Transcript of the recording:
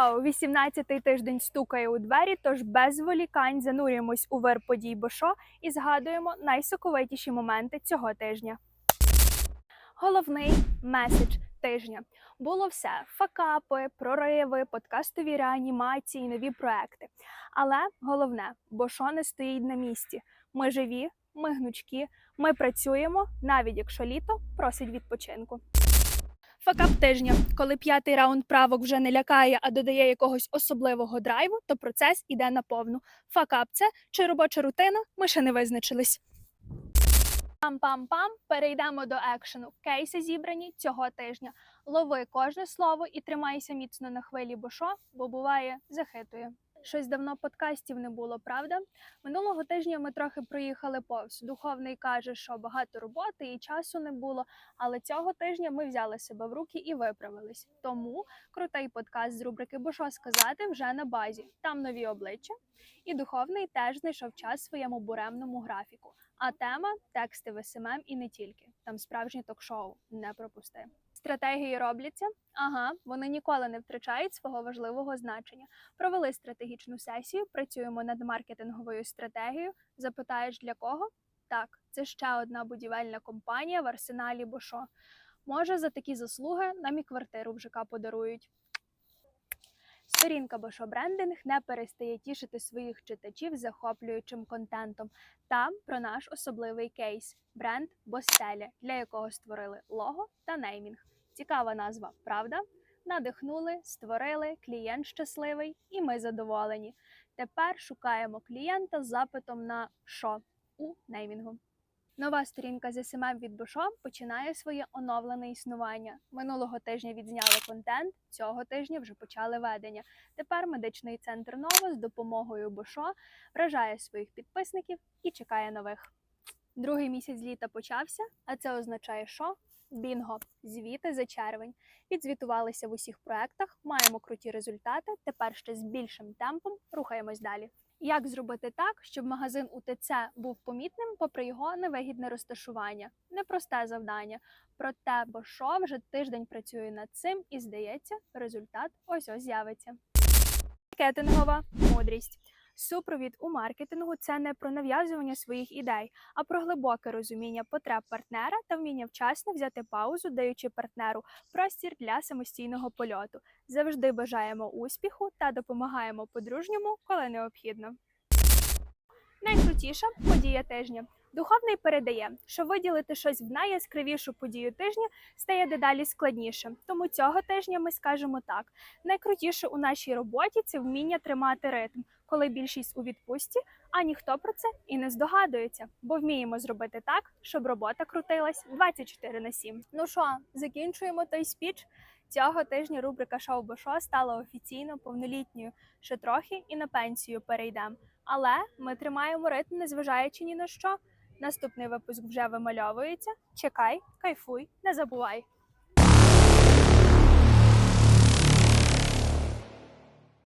Йоу, 18-й тиждень стукає у двері, тож без зволікань занурюємось у вир подій Бошо і згадуємо найсоковитіші моменти цього тижня. Головний меседж тижня було все: факапи, прориви, подкастові реанімації, нові проекти. Але головне, Бошо не стоїть на місці. Ми живі, ми гнучкі, ми працюємо, навіть якщо літо просить відпочинку. Факап тижня, коли п'ятий раунд правок вже не лякає, а додає якогось особливого драйву, то процес іде на повну. Факап це чи робоча рутина? Ми ще не визначились. Пам-пам-пам, перейдемо до екшену. Кейси зібрані цього тижня. Лови кожне слово і тримайся міцно на хвилі, бо що, бо буває, захитує. Щось давно подкастів не було, правда? Минулого тижня ми трохи проїхали повз. Духовний каже, що багато роботи і часу не було. Але цього тижня ми взяли себе в руки і виправились. Тому крутий подкаст з рубрики Бо що сказати вже на базі. Там нові обличчя. І духовний теж знайшов час своєму буремному графіку. А тема тексти в СММ і не тільки. Там справжнє ток-шоу. Не пропусти. Стратегії робляться. Ага, вони ніколи не втрачають свого важливого значення. Провели стратегічну сесію, працюємо над маркетинговою стратегією. Запитаєш для кого? Так, це ще одна будівельна компанія в арсеналі Бошо. Може, за такі заслуги нам і квартиру в ЖК подарують. Сторінка Бошо Брендинг не перестає тішити своїх читачів захоплюючим контентом. Там про наш особливий кейс бренд Бостеля, для якого створили лого та неймінг. Цікава назва, правда? Надихнули, створили, клієнт щасливий, і ми задоволені. Тепер шукаємо клієнта з запитом на що у неймінгу. Нова сторінка з СММ від Бошо починає своє оновлене існування. Минулого тижня відзняли контент, цього тижня вже почали ведення. Тепер медичний центр Нова з допомогою Бошо вражає своїх підписників і чекає нових. Другий місяць літа почався, а це означає, що бінго, звіти за червень. Відзвітувалися в усіх проектах, маємо круті результати. Тепер ще з більшим темпом рухаємось далі. Як зробити так, щоб магазин УТЦ був помітним, попри його невигідне розташування? Непросте завдання. Проте, бо що вже тиждень працює над цим, і здається, результат ось ось з'явиться. Маркетингова мудрість. Супровід у маркетингу це не про нав'язування своїх ідей, а про глибоке розуміння потреб партнера та вміння вчасно взяти паузу, даючи партнеру простір для самостійного польоту. Завжди бажаємо успіху та допомагаємо по-дружньому, коли необхідно. Найкрутіша подія тижня. Духовний передає, що виділити щось в найяскравішу подію тижня стає дедалі складніше. Тому цього тижня ми скажемо так: найкрутіше у нашій роботі це вміння тримати ритм, коли більшість у відпустці, а ніхто про це і не здогадується, бо вміємо зробити так, щоб робота крутилась 24 на 7. Ну що, закінчуємо той спіч. Цього тижня рубрика Шоу Бошо стала офіційно повнолітньою. Ще трохи і на пенсію перейдемо. Але ми тримаємо ритм, незважаючи ні на що. Наступний випуск вже вимальовується. Чекай, кайфуй, не забувай.